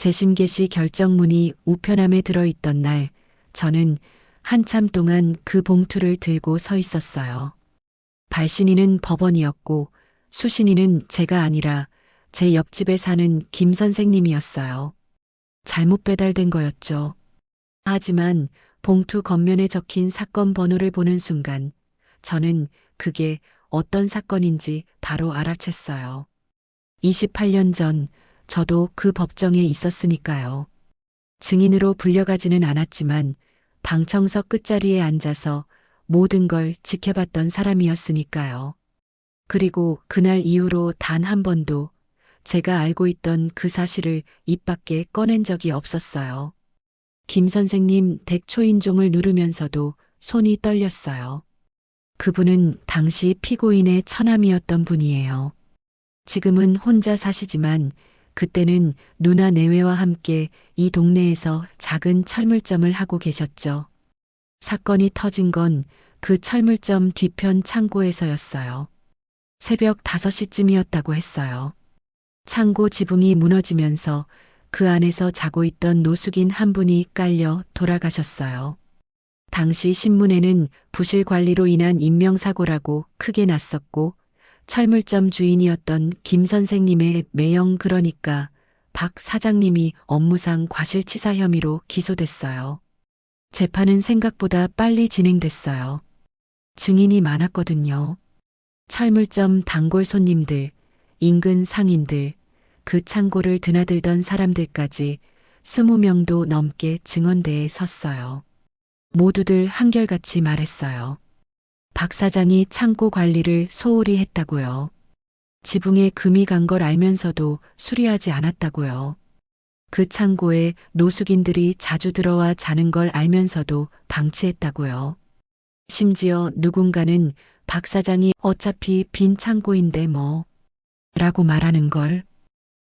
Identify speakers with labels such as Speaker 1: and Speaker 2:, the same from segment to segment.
Speaker 1: 재심 개시 결정문이 우편함에 들어있던 날, 저는 한참 동안 그 봉투를 들고 서 있었어요. 발신인은 법원이었고, 수신인은 제가 아니라 제 옆집에 사는 김 선생님이었어요. 잘못 배달된 거였죠. 하지만 봉투 겉면에 적힌 사건 번호를 보는 순간, 저는 그게 어떤 사건인지 바로 알아챘어요. 28년 전 저도 그 법정에 있었으니까요. 증인으로 불려가지는 않았지만 방청석 끝자리에 앉아서 모든 걸 지켜봤던 사람이었으니까요. 그리고 그날 이후로 단 한 번도 제가 알고 있던 그 사실을 입 밖에 꺼낸 적이 없었어요. 김 선생님 댁 초인종을 누르면서도 손이 떨렸어요. 그분은 당시 피고인의 처남이었던 분이에요. 지금은 혼자 사시지만 그때는 누나 내외와 함께 이 동네에서 작은 철물점을 하고 계셨죠. 사건이 터진 건 그 철물점 뒤편 창고에서였어요. 새벽 5시쯤이었다고 했어요. 창고 지붕이 무너지면서 그 안에서 자고 있던 노숙인 한 분이 깔려 돌아가셨어요. 당시 신문에는 부실 관리로 인한 인명사고라고 크게 났었고 철물점 주인이었던 김 선생님의 매형 그러니까 박 사장님이 업무상 과실치사 혐의로 기소됐어요. 재판은 생각보다 빨리 진행됐어요. 증인이 많았거든요. 철물점 단골 손님들, 인근 상인들, 그 창고를 드나들던 사람들까지 20명도 넘게 증언대에 섰어요. 모두들 한결같이 말했어요. 박 사장이 창고 관리를 소홀히 했다고요. 지붕에 금이 간 걸 알면서도 수리하지 않았다고요. 그 창고에 노숙인들이 자주 들어와 자는 걸 알면서도 방치했다고요. 심지어 누군가는 박 사장이 어차피 빈 창고인데 뭐 라고 말하는 걸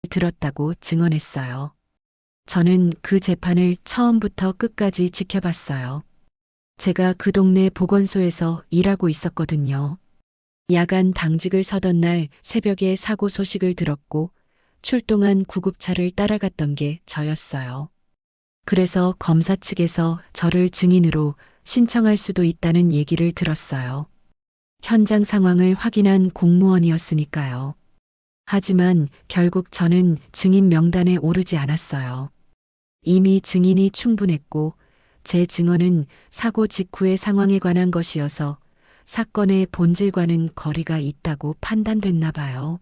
Speaker 1: 들었다고 증언했어요. 저는 그 재판을 처음부터 끝까지 지켜봤어요. 제가 그 동네 보건소에서 일하고 있었거든요. 야간 당직을 서던 날 새벽에 사고 소식을 들었고 출동한 구급차를 따라갔던 게 저였어요. 그래서 검사 측에서 저를 증인으로 신청할 수도 있다는 얘기를 들었어요. 현장 상황을 확인한 공무원이었으니까요. 하지만 결국 저는 증인 명단에 오르지 않았어요. 이미 증인이 충분했고 제 증언은 사고 직후의 상황에 관한 것이어서 사건의 본질과는 거리가 있다고 판단됐나 봐요.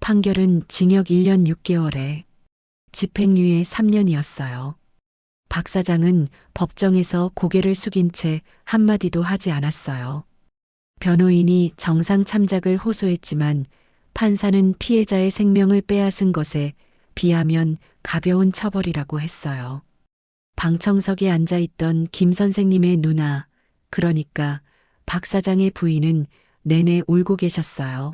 Speaker 1: 판결은 징역 1년 6개월에 집행유예 3년이었어요. 박 사장은 법정에서 고개를 숙인 채 한마디도 하지 않았어요. 변호인이 정상 참작을 호소했지만 판사는 피해자의 생명을 빼앗은 것에 비하면 가벼운 처벌이라고 했어요. 방청석에 앉아 있던 김 선생님의 누나, 그러니까 박 사장의 부인은 내내 울고 계셨어요.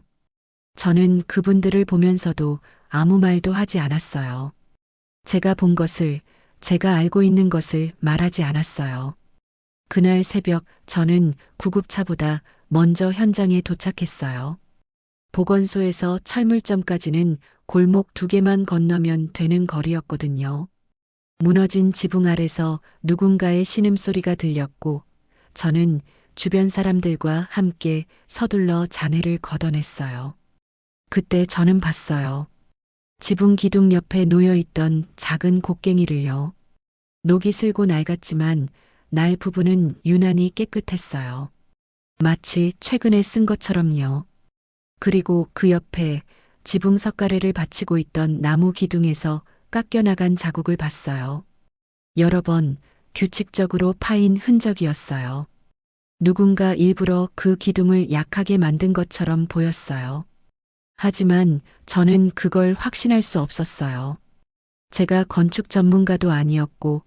Speaker 1: 저는 그분들을 보면서도 아무 말도 하지 않았어요. 제가 본 것을, 제가 알고 있는 것을 말하지 않았어요. 그날 새벽 저는 구급차보다 먼저 현장에 도착했어요. 보건소에서 철물점까지는 골목 두 개만 건너면 되는 거리였거든요. 무너진 지붕 아래서 누군가의 신음소리가 들렸고 저는 주변 사람들과 함께 서둘러 자네를 걷어냈어요. 그때 저는 봤어요. 지붕 기둥 옆에 놓여 있던 작은 곡괭이를요. 녹이 슬고 낡았지만 날 부분은 유난히 깨끗했어요. 마치 최근에 쓴 것처럼요. 그리고 그 옆에 지붕 석가래를 받치고 있던 나무 기둥에서 깎여나간 자국을 봤어요. 여러 번 규칙적으로 파인 흔적이었어요. 누군가 일부러 그 기둥을 약하게 만든 것처럼 보였어요. 하지만 저는 그걸 확신할 수 없었어요. 제가 건축 전문가도 아니었고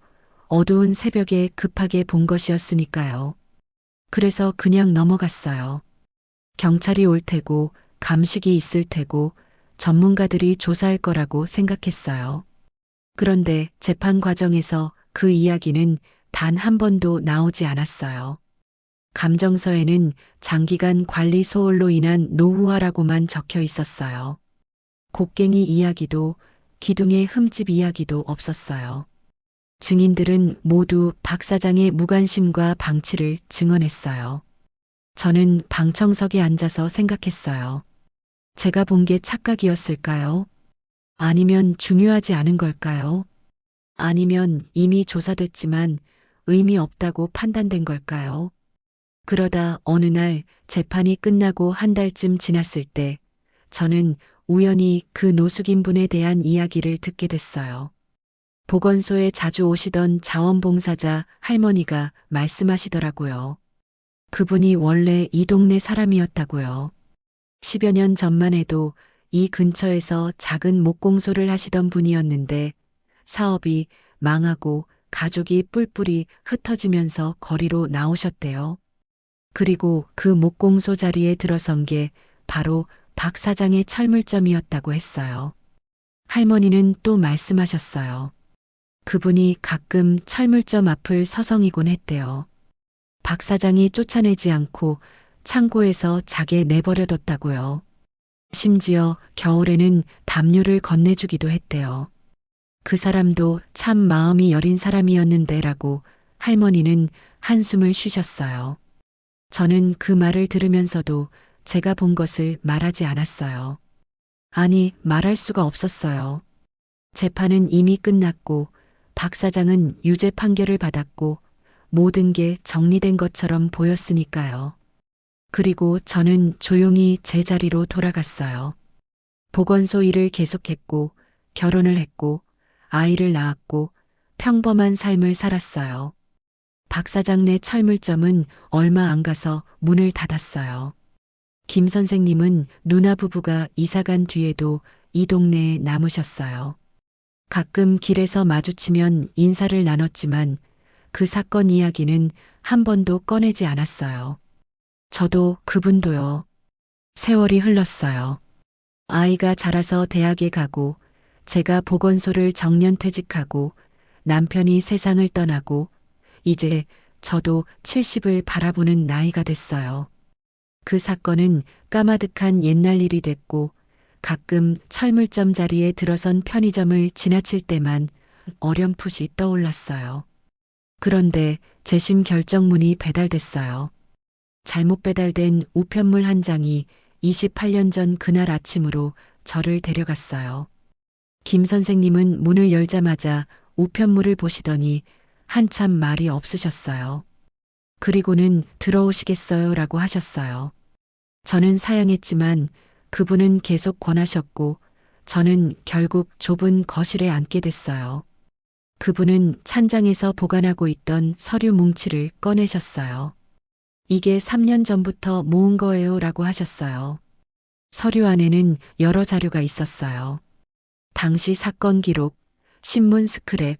Speaker 1: 어두운 새벽에 급하게 본 것이었으니까요. 그래서 그냥 넘어갔어요. 경찰이 올 테고 감식이 있을 테고 전문가들이 조사할 거라고 생각했어요. 그런데 재판 과정에서 그 이야기는 단 한 번도 나오지 않았어요. 감정서에는 장기간 관리 소홀로 인한 노후화라고만 적혀 있었어요. 곡괭이 이야기도 기둥의 흠집 이야기도 없었어요. 증인들은 모두 박 사장의 무관심과 방치를 증언했어요. 저는 방청석에 앉아서 생각했어요. 제가 본 게 착각이었을까요? 아니면 중요하지 않은 걸까요? 아니면 이미 조사됐지만 의미 없다고 판단된 걸까요? 그러다 어느 날 재판이 끝나고 한 달쯤 지났을 때 저는 우연히 그 노숙인 분에 대한 이야기를 듣게 됐어요. 보건소에 자주 오시던 자원봉사자 할머니가 말씀하시더라고요. 그분이 원래 이 동네 사람이었다고요. 10여 년 전만 해도 이 근처에서 작은 목공소를 하시던 분이었는데 사업이 망하고 가족이 뿔뿔이 흩어지면서 거리로 나오셨대요. 그리고 그 목공소 자리에 들어선 게 바로 박 사장의 철물점이었다고 했어요. 할머니는 또 말씀하셨어요. 그분이 가끔 철물점 앞을 서성이곤 했대요. 박 사장이 쫓아내지 않고 창고에서 자게 내버려뒀다고요. 심지어 겨울에는 담요를 건네주기도 했대요. 그 사람도 참 마음이 여린 사람이었는데라고 할머니는 한숨을 쉬셨어요. 저는 그 말을 들으면서도 제가 본 것을 말하지 않았어요. 아니, 말할 수가 없었어요. 재판은 이미 끝났고 박 사장은 유죄 판결을 받았고 모든 게 정리된 것처럼 보였으니까요. 그리고 저는 조용히 제 자리로 돌아갔어요. 보건소 일을 계속했고 결혼을 했고 아이를 낳았고 평범한 삶을 살았어요. 박 사장네 철물점은 얼마 안 가서 문을 닫았어요. 김 선생님은 누나 부부가 이사간 뒤에도 이 동네에 남으셨어요. 가끔 길에서 마주치면 인사를 나눴지만 그 사건 이야기는 한 번도 꺼내지 않았어요. 저도 그분도요. 세월이 흘렀어요. 아이가 자라서 대학에 가고 제가 보건소를 정년 퇴직하고 남편이 세상을 떠나고 이제 저도 70을 바라보는 나이가 됐어요. 그 사건은 까마득한 옛날 일이 됐고 가끔 철물점 자리에 들어선 편의점을 지나칠 때만 어렴풋이 떠올랐어요. 그런데 재심 결정문이 배달됐어요. 잘못 배달된 우편물 한 장이 28년 전 그날 아침으로 저를 데려갔어요. 김 선생님은 문을 열자마자 우편물을 보시더니 한참 말이 없으셨어요. 그리고는 들어오시겠어요 라고 하셨어요. 저는 사양했지만 그분은 계속 권하셨고 저는 결국 좁은 거실에 앉게 됐어요. 그분은 찬장에서 보관하고 있던 서류 뭉치를 꺼내셨어요. 이게 3년 전부터 모은 거예요 라고 하셨어요. 서류 안에는 여러 자료가 있었어요. 당시 사건 기록, 신문 스크랩,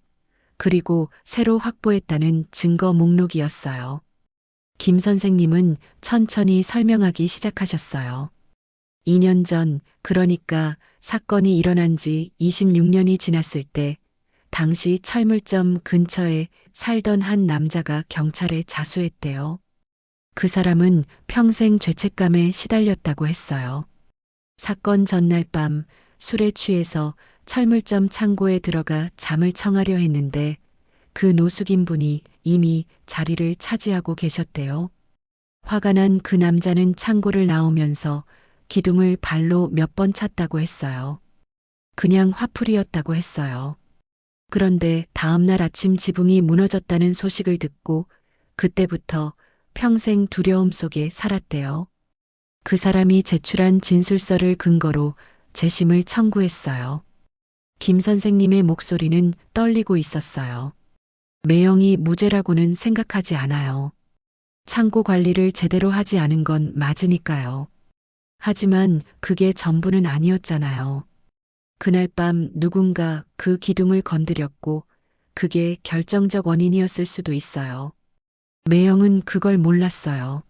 Speaker 1: 그리고 새로 확보했다는 증거 목록이었어요. 김 선생님은 천천히 설명하기 시작하셨어요. 2년 전, 그러니까 사건이 일어난 지 26년이 지났을 때, 당시 철물점 근처에 살던 한 남자가 경찰에 자수했대요. 그 사람은 평생 죄책감에 시달렸다고 했어요. 사건 전날 밤 술에 취해서 철물점 창고에 들어가 잠을 청하려 했는데 그 노숙인 분이 이미 자리를 차지하고 계셨대요. 화가 난 그 남자는 창고를 나오면서 기둥을 발로 몇 번 찼다고 했어요. 그냥 화풀이였다고 했어요. 그런데 다음날 아침 지붕이 무너졌다는 소식을 듣고 그때부터 평생 두려움 속에 살았대요. 그 사람이 제출한 진술서를 근거로 재심을 청구했어요. 김 선생님의 목소리는 떨리고 있었어요. 매형이 무죄라고는 생각하지 않아요. 창고 관리를 제대로 하지 않은 건 맞으니까요. 하지만 그게 전부는 아니었잖아요. 그날 밤 누군가 그 기둥을 건드렸고 그게 결정적 원인이었을 수도 있어요. 매형은 그걸 몰랐어요.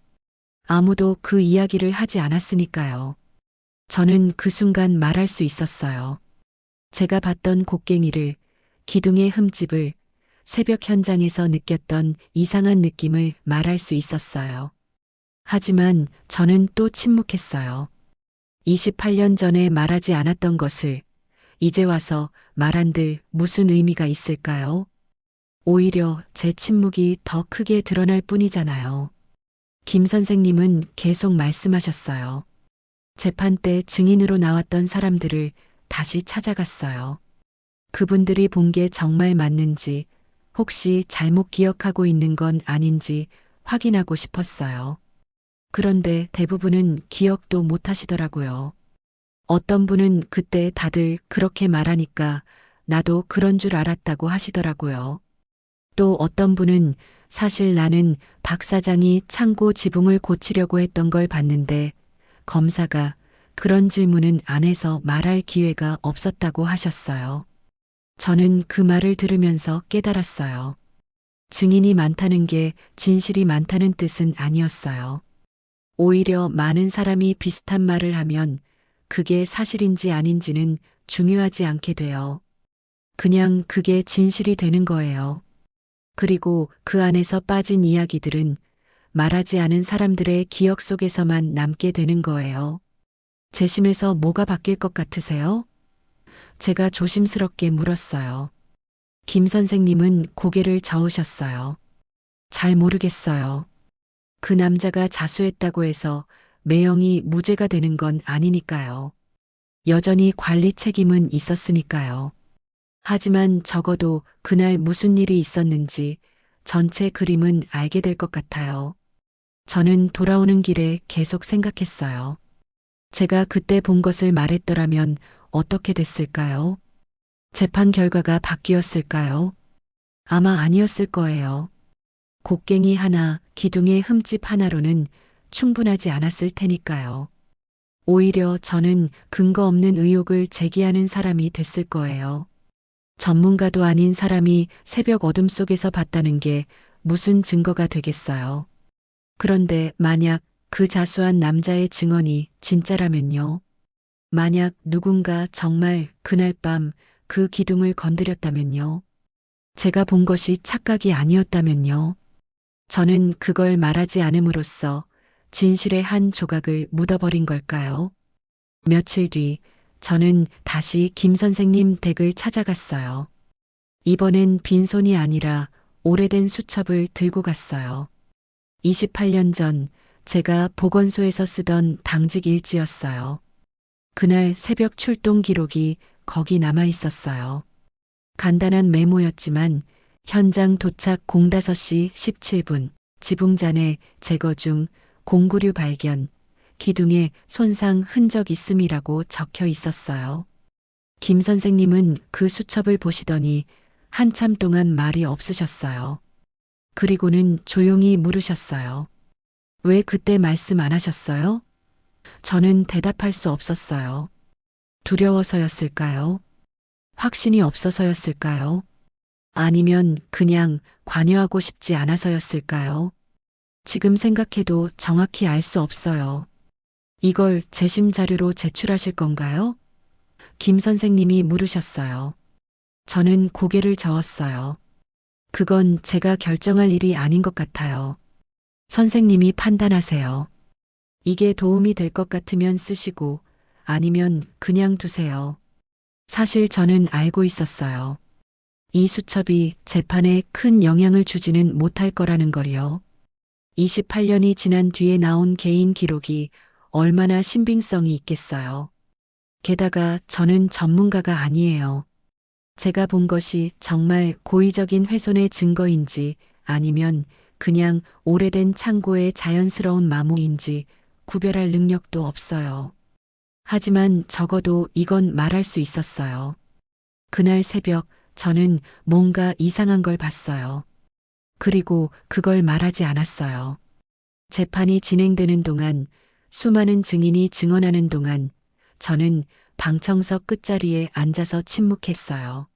Speaker 1: 아무도 그 이야기를 하지 않았으니까요. 저는 그 순간 말할 수 있었어요. 제가 봤던 곡괭이를, 기둥의 흠집을, 새벽 현장에서 느꼈던 이상한 느낌을 말할 수 있었어요. 하지만 저는 또 침묵했어요. 28년 전에 말하지 않았던 것을 이제 와서 말한들 무슨 의미가 있을까요? 오히려 제 침묵이 더 크게 드러날 뿐이잖아요. 김 선생님은 계속 말씀하셨어요. 재판 때 증인으로 나왔던 사람들을 다시 찾아갔어요. 그분들이 본 게 정말 맞는지, 혹시 잘못 기억하고 있는 건 아닌지 확인하고 싶었어요. 그런데 대부분은 기억도 못 하시더라고요. 어떤 분은 그때 다들 그렇게 말하니까 나도 그런 줄 알았다고 하시더라고요. 또 어떤 분은 사실 나는 박 사장이 창고 지붕을 고치려고 했던 걸 봤는데 검사가 그런 질문은 안 해서 말할 기회가 없었다고 하셨어요. 저는 그 말을 들으면서 깨달았어요. 증인이 많다는 게 진실이 많다는 뜻은 아니었어요. 오히려 많은 사람이 비슷한 말을 하면 그게 사실인지 아닌지는 중요하지 않게 돼요. 그냥 그게 진실이 되는 거예요. 그리고 그 안에서 빠진 이야기들은 말하지 않은 사람들의 기억 속에서만 남게 되는 거예요. 재심에서 뭐가 바뀔 것 같으세요? 제가 조심스럽게 물었어요. 김 선생님은 고개를 저으셨어요. 잘 모르겠어요. 그 남자가 자수했다고 해서 매형이 무죄가 되는 건 아니니까요. 여전히 관리 책임은 있었으니까요. 하지만 적어도 그날 무슨 일이 있었는지 전체 그림은 알게 될 것 같아요. 저는 돌아오는 길에 계속 생각했어요. 제가 그때 본 것을 말했더라면 어떻게 됐을까요? 재판 결과가 바뀌었을까요? 아마 아니었을 거예요. 곡괭이 하나, 기둥의 흠집 하나로는 충분하지 않았을 테니까요. 오히려 저는 근거 없는 의혹을 제기하는 사람이 됐을 거예요. 전문가도 아닌 사람이 새벽 어둠 속에서 봤다는 게 무슨 증거가 되겠어요. 그런데 만약 그 자수한 남자의 증언이 진짜라면요. 만약 누군가 정말 그날 밤 그 기둥을 건드렸다면요. 제가 본 것이 착각이 아니었다면요. 저는 그걸 말하지 않음으로써 진실의 한 조각을 묻어버린 걸까요? 며칠 뒤 저는 다시 김 선생님 댁을 찾아갔어요. 이번엔 빈손이 아니라 오래된 수첩을 들고 갔어요. 28년 전 제가 보건소에서 쓰던 당직 일지였어요. 그날 새벽 출동 기록이 거기 남아 있었어요. 간단한 메모였지만 현장 도착 05시 17분, 지붕잔에 제거 중 공구류 발견, 기둥에 손상 흔적 있음이라고 적혀 있었어요. 김 선생님은 그 수첩을 보시더니 한참 동안 말이 없으셨어요. 그리고는 조용히 물으셨어요. 왜 그때 말씀 안 하셨어요? 저는 대답할 수 없었어요. 두려워서였을까요? 확신이 없어서였을까요? 아니면 그냥 관여하고 싶지 않아서였을까요? 지금 생각해도 정확히 알 수 없어요. 이걸 재심 자료로 제출하실 건가요? 김 선생님이 물으셨어요. 저는 고개를 저었어요. 그건 제가 결정할 일이 아닌 것 같아요. 선생님이 판단하세요. 이게 도움이 될 것 같으면 쓰시고 아니면 그냥 두세요. 사실 저는 알고 있었어요. 이 수첩이 재판에 큰 영향을 주지는 못할 거라는 걸요. 28년이 지난 뒤에 나온 개인 기록이 얼마나 신빙성이 있겠어요. 게다가 저는 전문가가 아니에요. 제가 본 것이 정말 고의적인 훼손의 증거인지 아니면 그냥 오래된 창고의 자연스러운 마모인지 구별할 능력도 없어요. 하지만 적어도 이건 말할 수 있었어요. 그날 새벽 저는 뭔가 이상한 걸 봤어요. 그리고 그걸 말하지 않았어요. 재판이 진행되는 동안 수많은 증인이 증언하는 동안 저는 방청석 끝자리에 앉아서 침묵했어요.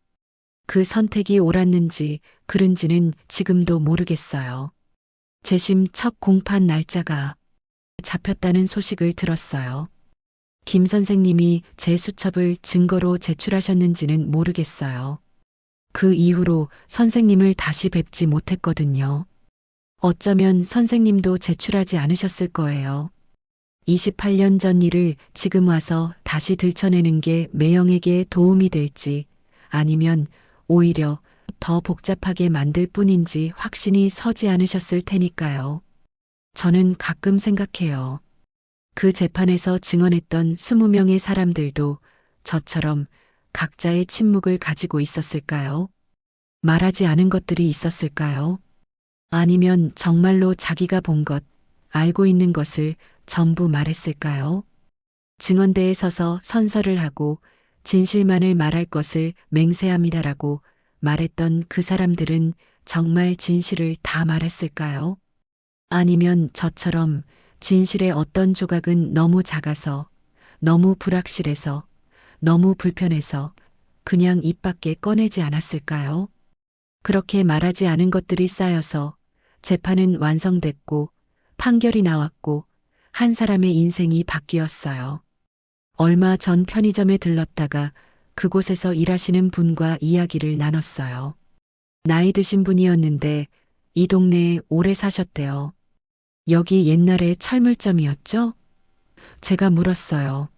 Speaker 1: 그 선택이 옳았는지 그른지는 지금도 모르겠어요. 재심 첫 공판 날짜가 잡혔다는 소식을 들었어요. 김 선생님이 제 수첩을 증거로 제출하셨는지는 모르겠어요. 그 이후로 선생님을 다시 뵙지 못했거든요. 어쩌면 선생님도 제출하지 않으셨을 거예요. 28년 전 일을 지금 와서 다시 들춰내는 게 매형에게 도움이 될지 아니면 오히려 더 복잡하게 만들 뿐인지 확신이 서지 않으셨을 테니까요. 저는 가끔 생각해요. 그 재판에서 증언했던 20명의 사람들도 저처럼 각자의 침묵을 가지고 있었을까요? 말하지 않은 것들이 있었을까요? 아니면 정말로 자기가 본 것, 알고 있는 것을 전부 말했을까요? 증언대에 서서 선서를 하고 진실만을 말할 것을 맹세합니다라고 말했던 그 사람들은 정말 진실을 다 말했을까요? 아니면 저처럼 진실의 어떤 조각은 너무 작아서, 너무 불확실해서, 너무 불편해서 그냥 입 밖에 꺼내지 않았을까요? 그렇게 말하지 않은 것들이 쌓여서 재판은 완성됐고 판결이 나왔고 한 사람의 인생이 바뀌었어요. 얼마 전 편의점에 들렀다가 그곳에서 일하시는 분과 이야기를 나눴어요. 나이 드신 분이었는데 이 동네에 오래 사셨대요. 여기 옛날에 철물점이었죠? 제가 물었어요.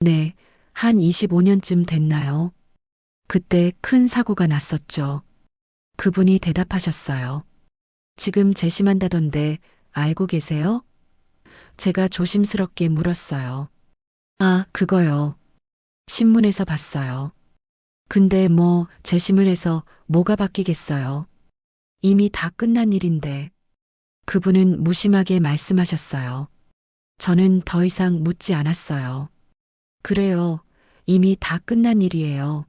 Speaker 1: 네, 한 25년쯤 됐나요? 그때 큰 사고가 났었죠. 그분이 대답하셨어요. 지금 재심한다던데 알고 계세요? 제가 조심스럽게 물었어요. 아, 그거요. 신문에서 봤어요. 근데 뭐 재심을 해서 뭐가 바뀌겠어요. 이미 다 끝난 일인데. 그분은 무심하게 말씀하셨어요. 저는 더 이상 묻지 않았어요. 그래요. 이미 다 끝난 일이에요.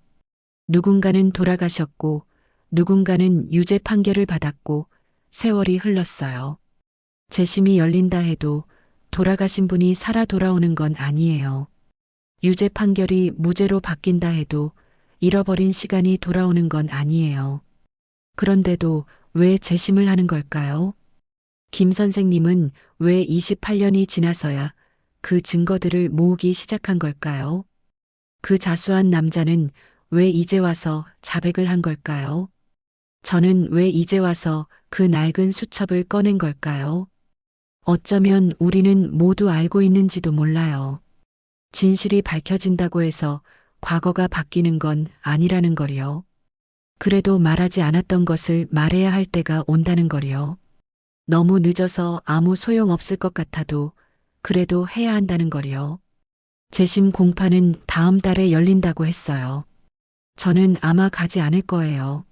Speaker 1: 누군가는 돌아가셨고, 누군가는 유죄 판결을 받았고, 세월이 흘렀어요. 재심이 열린다 해도 돌아가신 분이 살아 돌아오는 건 아니에요. 유죄 판결이 무죄로 바뀐다 해도 잃어버린 시간이 돌아오는 건 아니에요. 그런데도 왜 재심을 하는 걸까요? 김 선생님은 왜 28년이 지나서야 그 증거들을 모으기 시작한 걸까요? 그 자수한 남자는 왜 이제 와서 자백을 한 걸까요? 저는 왜 이제 와서 그 낡은 수첩을 꺼낸 걸까요? 어쩌면 우리는 모두 알고 있는지도 몰라요. 진실이 밝혀진다고 해서 과거가 바뀌는 건 아니라는 거리요. 그래도 말하지 않았던 것을 말해야 할 때가 온다는 거리요. 너무 늦어서 아무 소용 없을 것 같아도 그래도 해야 한다는 거리요. 재심 공판은 다음 달에 열린다고 했어요. 저는 아마 가지 않을 거예요.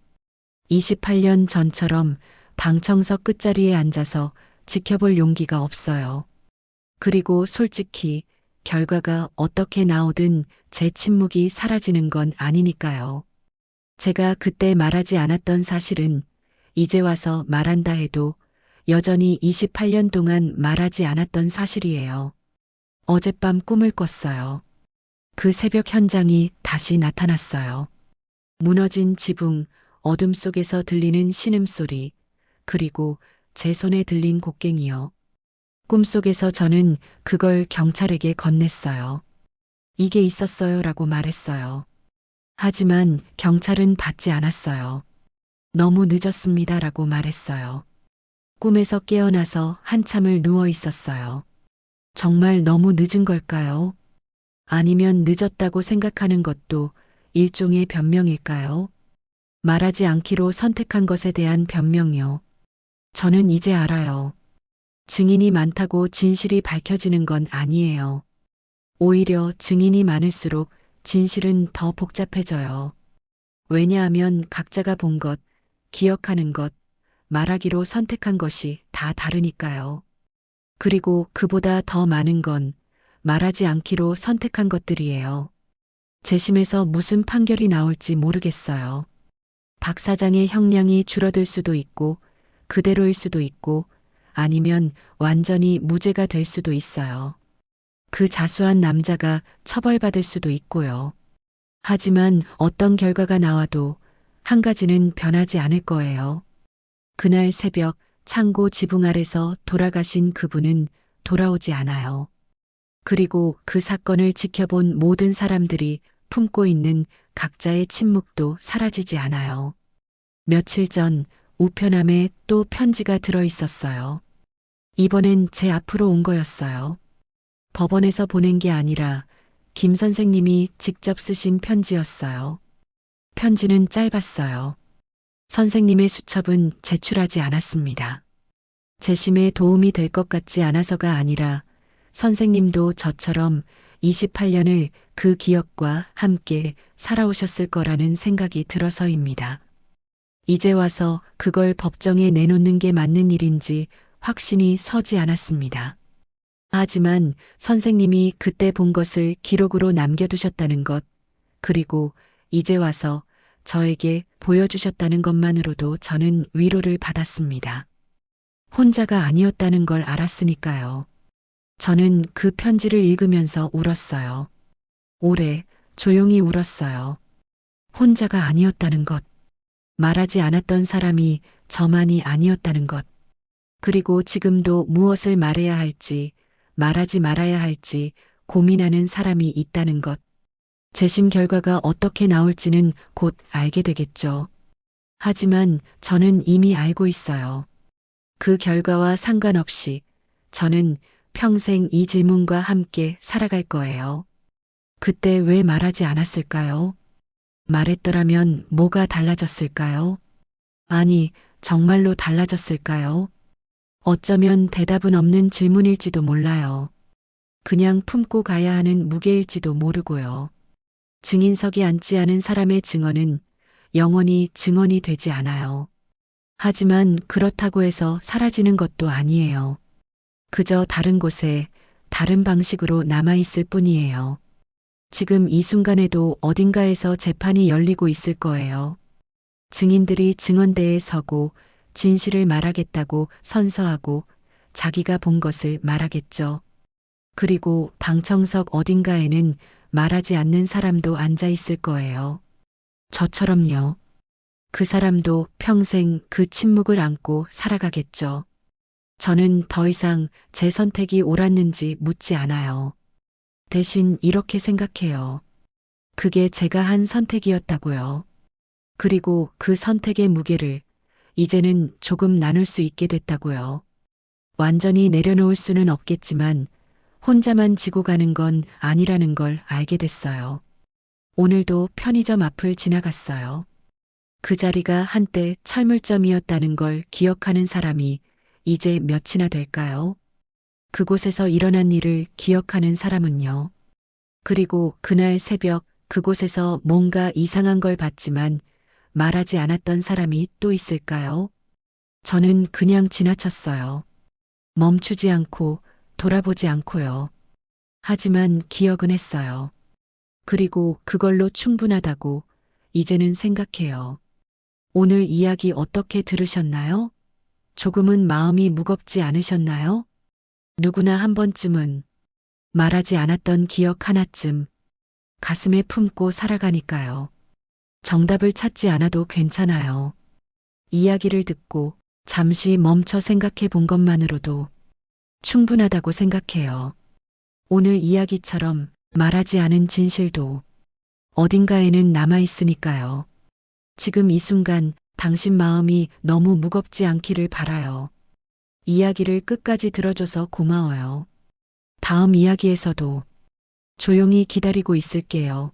Speaker 1: 28년 전처럼 방청석 끝자리에 앉아서 지켜볼 용기가 없어요. 그리고 솔직히 결과가 어떻게 나오든 제 침묵이 사라지는 건 아니니까요. 제가 그때 말하지 않았던 사실은 이제 와서 말한다 해도 여전히 28년 동안 말하지 않았던 사실이에요. 어젯밤 꿈을 꿨어요. 그 새벽 현장이 다시 나타났어요. 무너진 지붕, 어둠 속에서 들리는 신음소리, 그리고 제 손에 들린 곡괭이요. 꿈속에서 저는 그걸 경찰에게 건넸어요. 이게 있었어요 라고 말했어요. 하지만 경찰은 받지 않았어요. 너무 늦었습니다 라고 말했어요. 꿈에서 깨어나서 한참을 누워 있었어요. 정말 너무 늦은 걸까요? 아니면 늦었다고 생각하는 것도 일종의 변명일까요? 말하지 않기로 선택한 것에 대한 변명이요. 저는 이제 알아요. 증인이 많다고 진실이 밝혀지는 건 아니에요. 오히려 증인이 많을수록 진실은 더 복잡해져요. 왜냐하면 각자가 본 것, 기억하는 것, 말하기로 선택한 것이 다 다르니까요. 그리고 그보다 더 많은 건 말하지 않기로 선택한 것들이에요. 재심에서 무슨 판결이 나올지 모르겠어요. 박 사장의 형량이 줄어들 수도 있고 그대로일 수도 있고 아니면 완전히 무죄가 될 수도 있어요. 그 자수한 남자가 처벌받을 수도 있고요. 하지만 어떤 결과가 나와도 한 가지는 변하지 않을 거예요. 그날 새벽 창고 지붕 아래서 돌아가신 그분은 돌아오지 않아요. 그리고 그 사건을 지켜본 모든 사람들이 품고 있는 각자의 침묵도 사라지지 않아요. 며칠 전 우편함에 또 편지가 들어 있었어요. 이번엔 제 앞으로 온 거였어요. 법원에서 보낸 게 아니라 김 선생님이 직접 쓰신 편지였어요. 편지는 짧았어요. 선생님의 수첩은 제출하지 않았습니다. 재심에 도움이 될 것 같지 않아서가 아니라 선생님도 저처럼 28년을 그 기억과 함께 살아오셨을 거라는 생각이 들어서입니다. 이제 와서 그걸 법정에 내놓는 게 맞는 일인지 확신이 서지 않았습니다. 하지만 선생님이 그때 본 것을 기록으로 남겨두셨다는 것, 그리고 이제 와서 저에게 보여주셨다는 것만으로도 저는 위로를 받았습니다. 혼자가 아니었다는 걸 알았으니까요. 저는 그 편지를 읽으면서 울었어요. 오래 조용히 울었어요. 혼자가 아니었다는 것. 말하지 않았던 사람이 저만이 아니었다는 것. 그리고 지금도 무엇을 말해야 할지, 말하지 말아야 할지 고민하는 사람이 있다는 것. 재심 결과가 어떻게 나올지는 곧 알게 되겠죠. 하지만 저는 이미 알고 있어요. 그 결과와 상관없이 저는 평생 이 질문과 함께 살아갈 거예요. 그때 왜 말하지 않았을까요? 말했더라면 뭐가 달라졌을까요? 아니, 정말로 달라졌을까요? 어쩌면 대답은 없는 질문일지도 몰라요. 그냥 품고 가야 하는 무게일지도 모르고요. 증인석이 앉지 않은 사람의 증언은 영원히 증언이 되지 않아요. 하지만 그렇다고 해서 사라지는 것도 아니에요. 그저 다른 곳에 다른 방식으로 남아있을 뿐이에요. 지금 이 순간에도 어딘가에서 재판이 열리고 있을 거예요. 증인들이 증언대에 서고 진실을 말하겠다고 선서하고 자기가 본 것을 말하겠죠. 그리고 방청석 어딘가에는 말하지 않는 사람도 앉아 있을 거예요. 저처럼요. 그 사람도 평생 그 침묵을 안고 살아가겠죠. 저는 더 이상 제 선택이 옳았는지 묻지 않아요. 대신 이렇게 생각해요. 그게 제가 한 선택이었다고요. 그리고 그 선택의 무게를 이제는 조금 나눌 수 있게 됐다고요. 완전히 내려놓을 수는 없겠지만 혼자만 지고 가는 건 아니라는 걸 알게 됐어요. 오늘도 편의점 앞을 지나갔어요. 그 자리가 한때 철물점이었다는 걸 기억하는 사람이 이제 몇이나 될까요? 그곳에서 일어난 일을 기억하는 사람은요. 그리고 그날 새벽 그곳에서 뭔가 이상한 걸 봤지만 말하지 않았던 사람이 또 있을까요? 저는 그냥 지나쳤어요. 멈추지 않고 돌아보지 않고요. 하지만 기억은 했어요. 그리고 그걸로 충분하다고 이제는 생각해요. 오늘 이야기 어떻게 들으셨나요? 조금은 마음이 무겁지 않으셨나요? 누구나 한 번쯤은 말하지 않았던 기억 하나쯤 가슴에 품고 살아가니까요. 정답을 찾지 않아도 괜찮아요. 이야기를 듣고 잠시 멈춰 생각해 본 것만으로도 충분하다고 생각해요. 오늘 이야기처럼 말하지 않은 진실도 어딘가에는 남아있으니까요. 지금 이 순간 당신 마음이 너무 무겁지 않기를 바라요. 이야기를 끝까지 들어줘서 고마워요. 다음 이야기에서도 조용히 기다리고 있을게요.